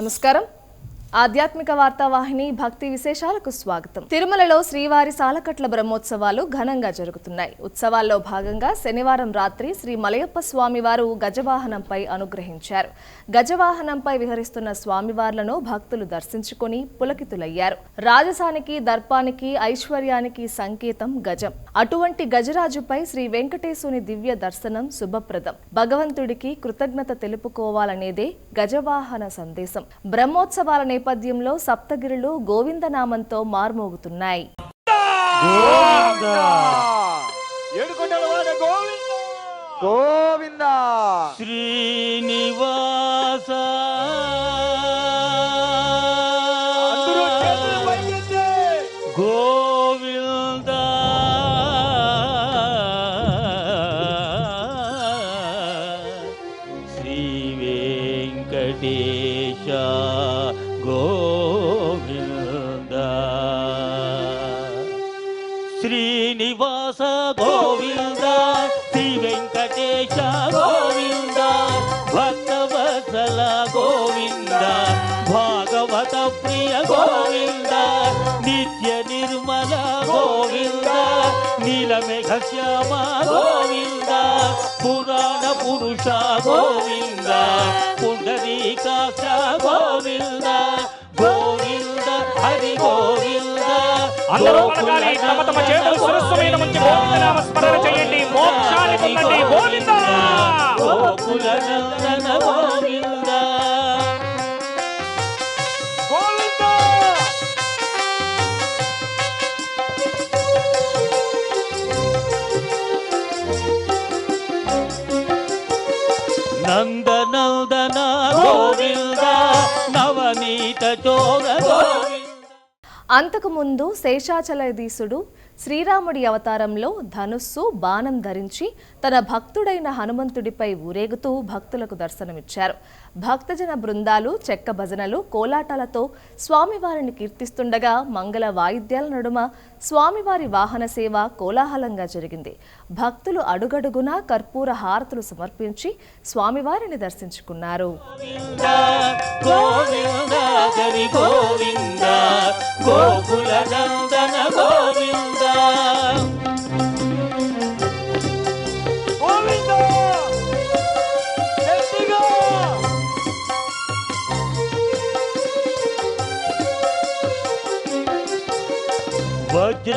నమస్కారం. ఆధ్యాత్మిక వార్తావాహిని భక్తి విశేషాలకు స్వాగతం. తిరుమలలో శ్రీవారి సాలకట్ల బ్రహ్మోత్సవాలు ఘనంగా జరుగుతున్నాయి. ఉత్సవాల్లో భాగంగా శనివారం రాత్రి శ్రీ మలయప్ప స్వామివారు గజవాహనంపై అనుగ్రహించారు. గజవాహనంపై విహరిస్తున్న స్వామివార్లను భక్తులు దర్శించుకొని పులకితులయ్యారు. రాజసానికి దర్పానికి ఐశ్వర్యానికి సంకేతం గజం. అటువంటి గజరాజుపై శ్రీ వెంకటేశుని దివ్య దర్శనం శుభప్రదం. భగవంతుడికి కృతజ్ఞత తెలుపుకోవాలనేదే గజవాహన సందేశం. బ్రహ్మోత్సవాల నేపథ్యంలో సప్తగిరులు గోవిందనామంతో మార్మోగుతున్నాయి. గోవింద! శ్రీనివాస! భాగవత ప్రియ గోవింద నిత్య నిర్మల గోవింద నీలమేఘ శ్యామ గోవింద పురాణ పురుష గోవింద పుండరీకాక్ష గోవింద గోవింద హరి గోవింద అందరూ పలకాలి తమ తమ చేతులు శిరస్సు మీద ఉంచి గోవిందనామ స్మరణ చేయండి. మోక్షాన్ని పొందండి. గోవింద గోకుల నందన గోవింద గోవింద అంతకుముందు శేషాచలధీసుడు శ్రీరాముడి అవతారంలో ధనుస్సు బాణం ధరించి తన భక్తుడైన హనుమంతుడిపై ఊరేగుతూ భక్తులకు దర్శనమిచ్చారు. భక్తజన బృందాలు చెక్క భజనలు కోలాటాలతో స్వామివారిని కీర్తిస్తుండగా మంగళ వాయిద్యాల నడుమ స్వామివారి వాహన సేవ కోలాహలంగా జరిగింది. భక్తులు అడుగడుగునా కర్పూర హారతులు సమర్పించి స్వామివారిని దర్శించుకున్నారు. గోవింద గోకుల నందన గోవింద.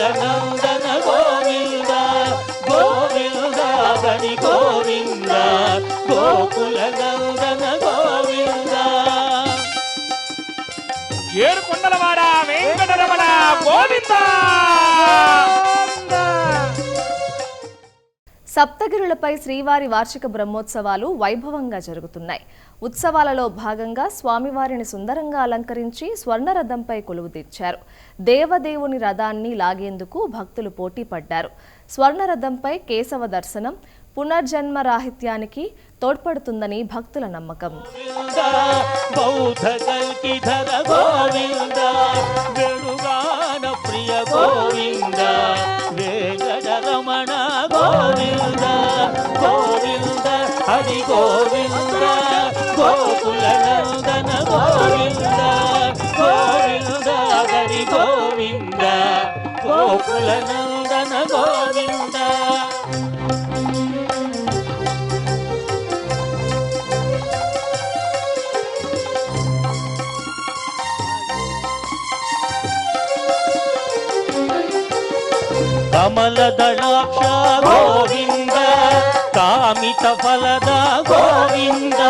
గోకుల నందన గోవింద గోవింద బని గోవింద గోకుల నందన గోవింద. ఏడు కొండలవాడ వెంకటరమణ గోవిందా. సప్తగిరులపై శ్రీవారి వార్షిక బ్రహ్మోత్సవాలు వైభవంగా జరుగుతున్నాయి. ఉత్సవాలలో భాగంగా స్వామివారిని సుందరంగా అలంకరించి స్వర్ణ రథంపై కొలువు తీర్చారు. దేవదేవుని రథాన్ని లాగేందుకు భక్తులు పోటీ పడ్డారు. స్వర్ణ రథంపై కేశవ దర్శనం పునర్జన్మ రాహిత్యానికి తోడ్పడుతుందని భక్తుల నమ్మకం. ప్రియ గోవింద గోవింద గోవింద. హరి గోవింద గోకుల నందన గోవింద గోవింద హరి గోవింద గోకుల నందన గోవింద. కమల దళాక్ష గోవి కామిత ఫలద గోవింద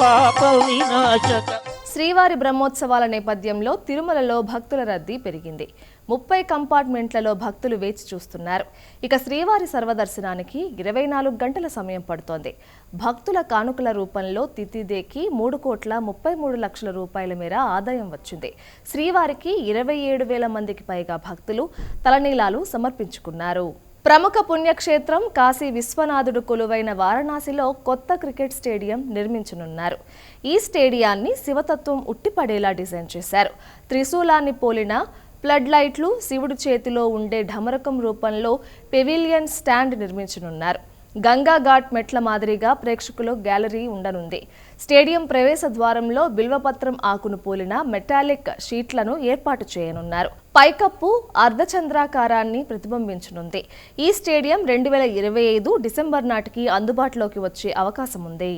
పాప వినాశక. శ్రీవారి బ్రహ్మోత్సవాల నేపథ్యంలో తిరుమలలో భక్తుల రద్దీ పెరిగింది. ముప్పై కంపార్ట్మెంట్లలో భక్తులు వేచి చూస్తున్నారు. ఇక శ్రీవారి సర్వదర్శనానికి ఇరవై నాలుగు గంటల సమయం పడుతోంది. భక్తుల కానుకల రూపంలో తిథిదేకి మూడు కోట్ల ముప్పై మూడు లక్షల రూపాయల మేర ఆదాయం వచ్చింది. శ్రీవారికి ఇరవై ఏడు వేల మందికి పైగా భక్తులు తలనీలాలు సమర్పించుకున్నారు. ప్రముఖ పుణ్యక్షేత్రం కాశీ విశ్వనాథుడు కొలువైన వారణాసిలో కొత్త క్రికెట్ స్టేడియం నిర్మించనున్నారు. ఈ స్టేడియాన్ని శివతత్వం ఉట్టిపడేలా డిజైన్ చేశారు. త్రిశూలాన్ని పోలిన ఫ్లడ్ లైట్లు శివుడి చేతిలో ఉండే ఢమరకం రూపంలో పెవిలియన్ స్టాండ్ నిర్మించనున్నారు. గంగా ఘాట్ మెట్ల మాదిరిగా ప్రేక్షకులు గ్యాలరీ ఉండనుంది. స్టేడియం ప్రవేశ ద్వారంలో బిల్వపత్రం ఆకును పోలిన మెటాలిక్ షీట్లను ఏర్పాటు చేయనున్నారు. పైకప్పు అర్ధచంద్రాకారాన్ని ప్రతిబింబించనుంది. ఈ స్టేడియం రెండు వేల ఇరవై ఐదు డిసెంబర్ నాటికి అందుబాటులోకి వచ్చే అవకాశం ఉంది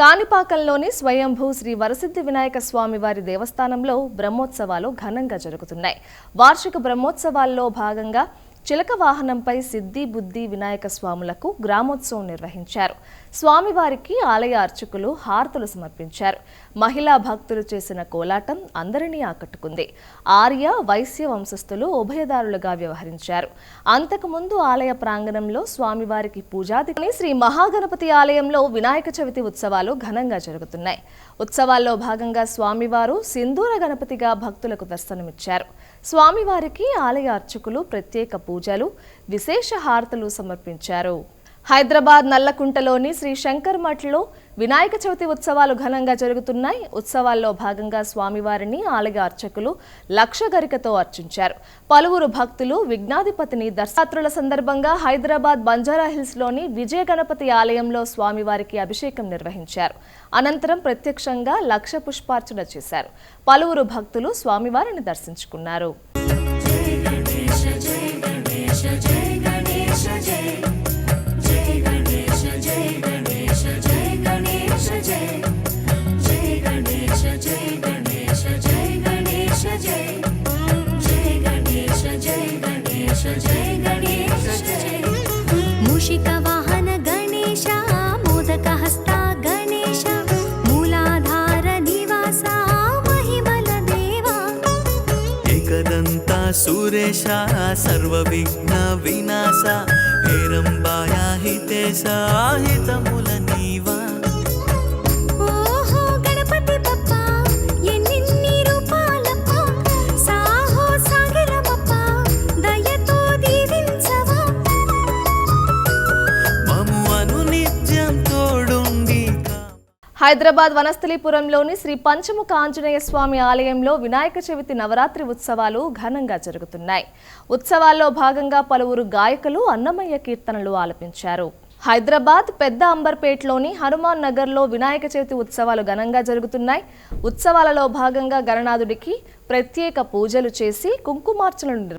కాణిపాకంలోని స్వయంభూ శ్రీ వరసిద్ధి వినాయక స్వామి వారి దేవస్థానంలో బ్రహ్మోత్సవాలు ఘనంగా జరుగుతున్నాయి. వార్షిక బ్రహ్మోత్సవాల్లో భాగంగా చిలక వాహనంపై సిద్ధి బుద్ధి వినాయక స్వాములకు గ్రామోత్సవం నిర్వహించారు. స్వామివారికి ఆలయ అర్చకులు హారతులు సమర్పించారు. మహిళా భక్తులు చేసిన కోలాటం అందరినీ ఆకట్టుకుంది. ఆర్య వైశ్య వంశస్థులు ఉభయదారులుగా వ్యవహరించారు. అంతకుముందు ఆలయ ప్రాంగణంలో స్వామివారికి పూజాది శ్రీ మహాగణపతి ఆలయంలో వినాయక చవితి ఉత్సవాలు ఘనంగా జరుగుతున్నాయి. ఉత్సవాల్లో భాగంగా స్వామివారు సింధూర గణపతిగా భక్తులకు దర్శనమిచ్చారు. స్వామివారికి ఆలయ అర్చకులు ప్రత్యేక పూజలు విశేష హారతులు సమర్పించారు. హైదరాబాద్ నల్లకుంటలోని శ్రీ శంకర్ మఠ్లో వినాయక చవితి ఉత్సవాలు ఘనంగా జరుగుతున్నాయి. ఉత్సవాల్లో భాగంగా స్వామివారిని ఆలయ అర్చకులు లక్ష గరికతో అర్చించారు. పలువురు భక్తులు విఘ్నాధిపతిని దర్శాత్రుల సందర్భంగా హైదరాబాద్ బంజారా హిల్స్లోని విజయ గణపతి ఆలయంలో స్వామివారికి అభిషేకం నిర్వహించారు. అనంతరం ప్రత్యక్షంగా లక్ష పుష్పార్చన చేశారు. పలువురు భక్తులు స్వామివారిని దర్శించుకున్నారు. హైదరాబాద్ వనస్థలిపురంలోని శ్రీ పంచముఖ ఆంజనేయ స్వామి ఆలయంలో వినాయక చవితి నవరాత్రి ఉత్సవాలు ఘనంగా జరుగుతున్నాయి. ఉత్సవాల్లో భాగంగా పలువురు గాయకులు అన్నమయ్య కీర్తనలు ఆలపించారు. హైదరాబాద్ పెద్ద అంబర్పేటలోని హనుమాన్ నగర్లో వినాయక చవితి ఉత్సవాలు ఘనంగా జరుగుతున్నాయి. ఉత్సవాలలో భాగంగా గణనాథుడికి ప్రత్యేక పూజలు చేసి కుంకుమార్చనలు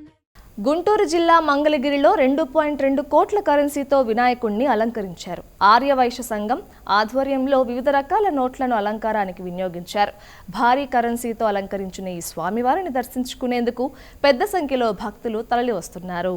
గుంటూరు జిల్లా మంగళగిరిలో రెండు పాయింట్ రెండు కోట్ల కరెన్సీతో వినాయకుణ్ణి అలంకరించారు. ఆర్యవైశ్య సంఘం ఆధ్వర్యంలో వివిధ రకాల నోట్లను అలంకారానికి వినియోగించారు. భారీ కరెన్సీతో అలంకరించిన ఈ స్వామివారిని దర్శించుకునేందుకు పెద్ద సంఖ్యలో భక్తులు తరలి వస్తున్నారు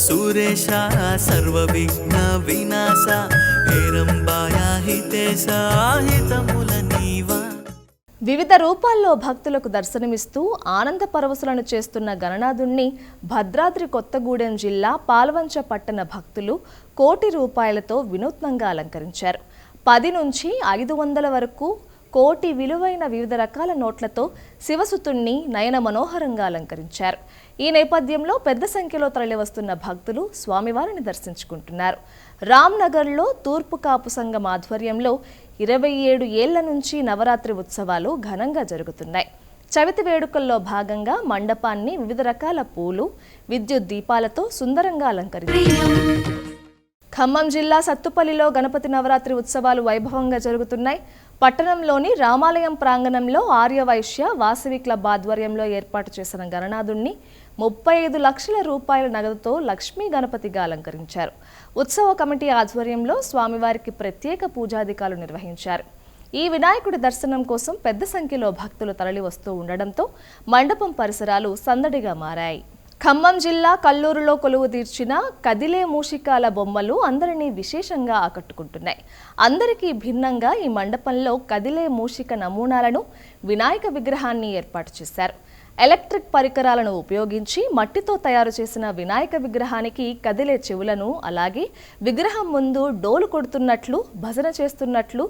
सुरेशा सर्वविघ्न विनाशा हेरम्बाया हितेशा हितमुलनीवा వివిధ రూపాల్లో భక్తులకు దర్శనమిస్తూ ఆనంద పరవశులను చేస్తున్న గణనాథుణ్ణి భద్రాద్రి కొత్తగూడెం జిల్లా పాల్వంచ పట్టణ భక్తులు కోటి రూపాయలతో వినూత్నంగా అలంకరించారు పది నుంచి ఐదు వందల వరకు కోటి విలువైన వివిధ రకాల నోట్లతో శివసుతుణ్ణి నయన మనోహరంగా అలంకరించారు ఈ నేపథ్యంలో పెద్ద సంఖ్యలో తరలివస్తున్న భక్తులు స్వామివారిని దర్శించుకుంటున్నారు. రామ్నగర్లో తూర్పు కాపు సంఘం ఆధ్వర్యంలో ఇరవై ఏడు ఏళ్ళ నుంచి నవరాత్రి ఉత్సవాలు ఘనంగా జరుగుతున్నాయి. చవితి వేడుకల్లో భాగంగా మండపాన్ని వివిధ రకాల పూలు విద్యుత్ దీపాలతో సుందరంగా అలంకరించారు. ఖమ్మం జిల్లా సత్తుపల్లిలో గణపతి నవరాత్రి ఉత్సవాలు వైభవంగా జరుగుతున్నాయి. పట్టణంలోని రామాలయం ప్రాంగణంలో ఆర్యవైశ్య వాసవి క్లబ్ ఆధ్వర్యంలో ఏర్పాటు చేసిన గణనాథుణ్ణి ముప్పై ఐదు లక్షల రూపాయల నగదుతో లక్ష్మీ గణపతిగా అలంకరించారు. ఉత్సవ కమిటీ ఆధ్వర్యంలో స్వామివారికి ప్రత్యేక పూజాధికారులు నిర్వహించారు. ఈ వినాయకుడి దర్శనం కోసం పెద్ద సంఖ్యలో భక్తులు తరలి వస్తూ ఉండడంతో మండపం పరిసరాలు సందడిగా మారాయి. ఖమ్మం జిల్లా కల్లూరులో కొలువు తీర్చిన కదిలే మూషికాల బొమ్మలు అందరినీ విశేషంగా ఆకట్టుకుంటున్నాయి. అందరికీ భిన్నంగా ఈ మండపంలో కదిలే మూషిక నమూనాలను వినాయక విగ్రహాన్ని ఏర్పాటు చేశారు. ఎలక్ట్రిక్ పరికరాలను ఉపయోగించి మట్టితో తయారు చేసిన వినాయక విగ్రహానికి కదిలే చెవులను అలాగే విగ్రహం ముందు డోలు కొడుతున్నట్లు భజన చేస్తున్నట్లు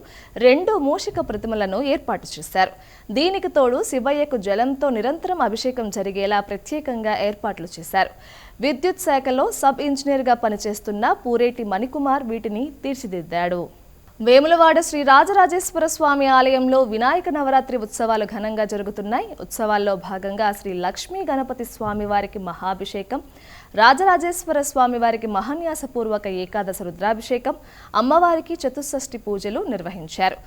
రెండు మూషిక ప్రతిమలను ఏర్పాటు చేశారు. దీనికి తోడు శివయ్యకు జలంతో నిరంతరం అభిషేకం జరిగేలా ప్రత్యేకంగా ఏర్పాట్లు చేశారు. విద్యుత్ శాఖలో సబ్ ఇంజనీర్గా పనిచేస్తున్న పూరేటి మణికుమార్ వీటిని తీర్చిదిద్దాడు. వేములవాడ శ్రీ రాజరాజేశ్వర స్వామి ఆలయంలో వినాయక నవరాత్రి ఉత్సవాలు ఘనంగా జరుగుతున్నాయి. ఉత్సవాల్లో భాగంగా శ్రీ లక్ష్మీ గణపతి స్వామి వారికి మహాభిషేకం రాజరాజేశ్వర స్వామి వారికి మహాన్యాసపూర్వక ఏకాదశ రుద్రాభిషేకం అమ్మవారికి చతుషష్ఠి పూజలు నిర్వహించారు.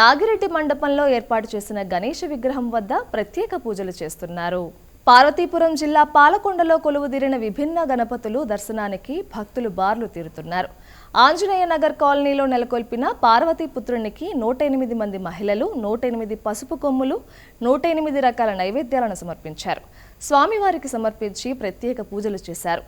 నాగిరెడ్డి మండపంలో ఏర్పాటు చేసిన గణేష విగ్రహం వద్ద ప్రత్యేక పూజలు చేస్తున్నారు. పార్వతీపురం జిల్లా పాలకొండలో కొలువుదీరిన విభిన్న గణపతులు దర్శనానికి భక్తులు బార్లు తీరుతున్నారు. ఆంజనేయ నగర్ కాలనీలో నెలకొల్పిన పార్వతీపుత్రునికి నూట ఎనిమిది మంది మహిళలు నూట ఎనిమిది పసుపు కొమ్ములు నూట ఎనిమిది రకాల నైవేద్యాలను సమర్పించారు. స్వామివారికి సమర్పించి ప్రత్యేక పూజలు చేశారు.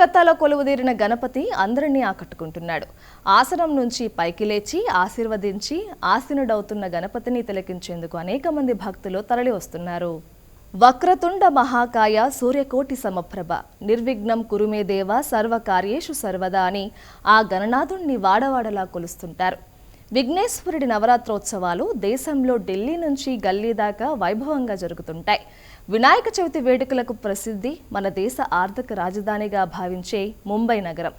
కోల్కతాలో కొలువుదీరిన గణపతి అందరినీ ఆకట్టుకుంటున్నాడు. ఆసనం నుంచి పైకి లేచి ఆశీర్వదించి ఆసీనుడవుతున్న గణపతిని తిలకించేందుకు అనేక మంది భక్తులు తరలి వస్తున్నారు. వక్రతుండ మహాకాయ సూర్యకోటి సమప్రభ. నిర్విఘ్నం కురుమే దేవ సర్వకార్యేషు సర్వదా అని ఆ గణనాథుణ్ణి వాడవాడలా కొలుస్తుంటారు. విఘ్నేశ్వరుడి నవరాత్రోత్సవాలు దేశంలో ఢిల్లీ నుంచి గల్లీ దాకా వైభవంగా జరుగుతుంటాయి. వినాయక చవితి వేడుకలకు ప్రసిద్ధి మన దేశ ఆర్థిక రాజధానిగా భావించే ముంబై నగరం.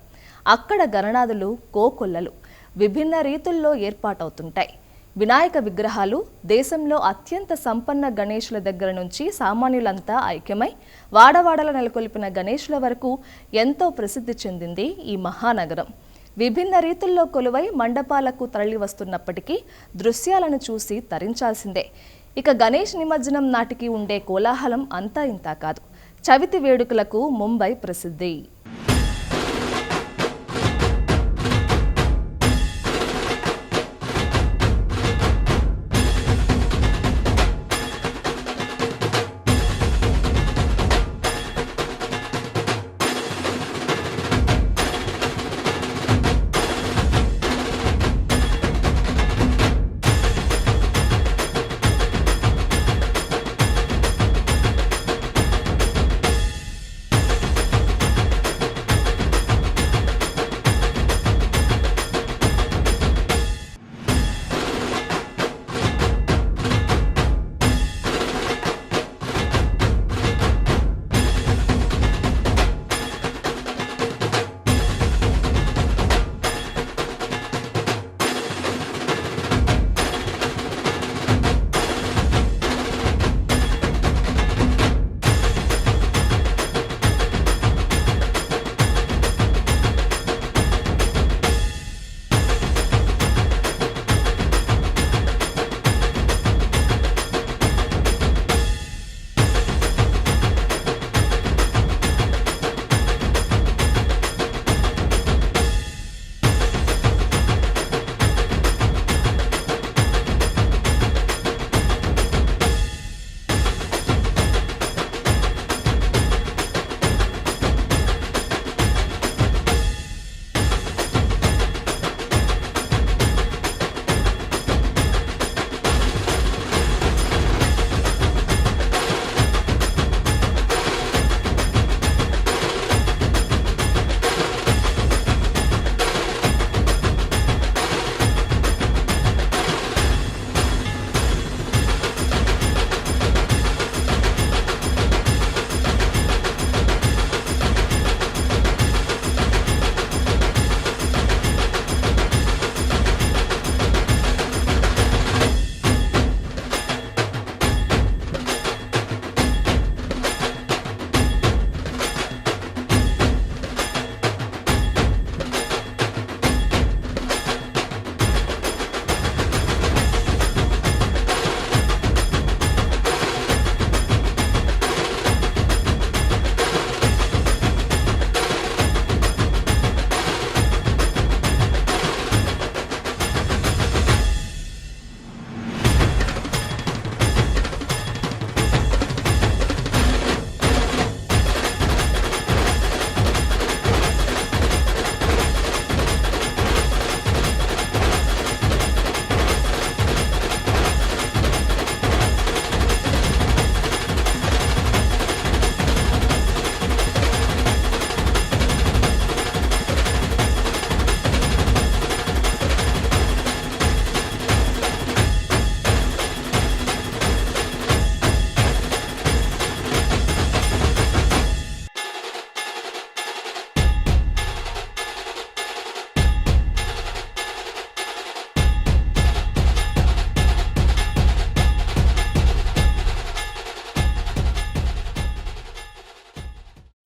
అక్కడ గణనాథులు కోకొల్లలు విభిన్న రీతుల్లో ఏర్పాటవుతుంటాయి. వినాయక విగ్రహాలు దేశంలో అత్యంత సంపన్న గణేషుల దగ్గర నుంచి సామాన్యులంతా ఐక్యమై వాడవాడల నెలకొల్పిన గణేషుల వరకు ఎంతో ప్రసిద్ధి చెందింది ఈ మహానగరం. విభిన్న రీతుల్లో కొలువై మండపాలకు తరలి వస్తున్నప్పటికీ దృశ్యాలను చూసి తరించాల్సిందే. ఇక గణేష్ నిమజ్జనం నాటికి ఉండే కోలాహలం అంతా ఇంతా కాదు. చవితి వేడుకలకు ముంబై ప్రసిద్ధి.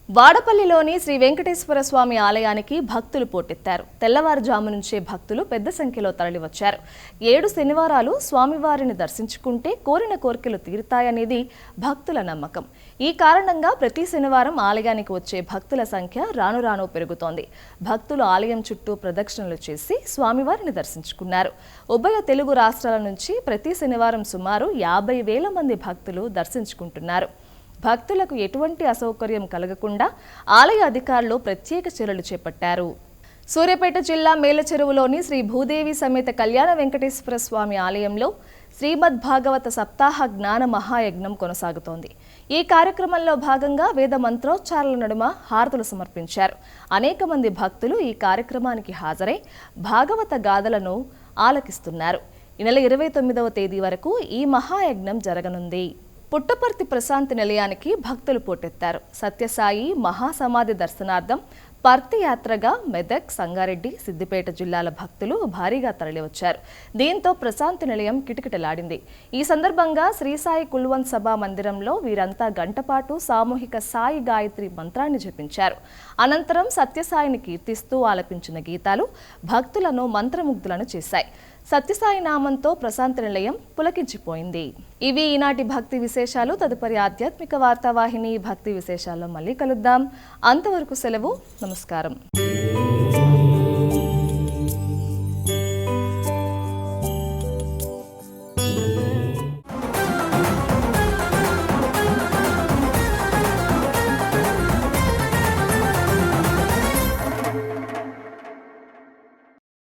వాడపల్లిలోని శ్రీ వెంకటేశ్వర స్వామి ఆలయానికి భక్తులు పోటెత్తారు. తెల్లవారుజాము నుంచే భక్తులు పెద్ద సంఖ్యలో తరలివచ్చారు. ఏడు శనివారాలు స్వామివారిని దర్శించుకుంటే కోరిన కోరికలు తీరుతాయనేది భక్తుల నమ్మకం. ఈ కారణంగా ప్రతి శనివారం ఆలయానికి వచ్చే భక్తుల సంఖ్య రాను రాను పెరుగుతోంది. భక్తులు ఆలయం చుట్టూ ప్రదక్షిణలు చేసి స్వామివారిని దర్శించుకున్నారు. ఉభయ తెలుగు రాష్ట్రాల నుంచి ప్రతి శనివారం సుమారు యాభై వేల మంది భక్తులు దర్శించుకుంటున్నారు. భక్తులకు ఎటువంటి అసౌకర్యం కలగకుండా ఆలయ అధికారులు ప్రత్యేక చర్యలు చేపట్టారు. సూర్యాపేట జిల్లా మేలచెరువులోని శ్రీ భూదేవి సమేత కళ్యాణ వెంకటేశ్వర స్వామి ఆలయంలో శ్రీమద్ భాగవత సప్తాహ జ్ఞాన మహాయజ్ఞం కొనసాగుతోంది. ఈ కార్యక్రమంలో భాగంగా వేద మంత్రోచ్చారాల నడుమ హారతులు సమర్పించారు. అనేక మంది భక్తులు ఈ కార్యక్రమానికి హాజరై భాగవత గాథలను ఆలకిస్తున్నారు. ఈ నెల ఇరవై తొమ్మిదవ తేదీ వరకు ఈ మహాయజ్ఞం జరగనుంది. పుట్టపర్తి ప్రశాంతి నిలయానికి భక్తులు పోటెత్తారు. సత్యసాయి మహాసమాధి దర్శనార్థం పర్తి యాత్రగా మెదక్ సంగారెడ్డి సిద్దిపేట జిల్లాల భక్తులు భారీగా తరలివచ్చారు. దీంతో ప్రశాంతి నిలయం కిటకిటలాడింది. ఈ సందర్భంగా శ్రీసాయి కుల్వంత్ సభా మందిరంలో వీరంతా గంటపాటు సామూహిక సాయి గాయత్రి మంత్రాన్ని జపించారు. అనంతరం సత్యసాయిని కీర్తిస్తూ ఆలపించిన గీతాలు భక్తులను మంత్రముగ్ధులను చేశాయి. సత్యసాయి నామంతో ప్రశాంత నిలయం పులకించిపోయింది. ఇవి ఈనాటి భక్తి విశేషాలు. తదుపరి ఆధ్యాత్మిక వార్తావాహిని భక్తి విశేషాల్లో మళ్ళీ కలుద్దాం. అంతవరకు సెలవు. నమస్కారం.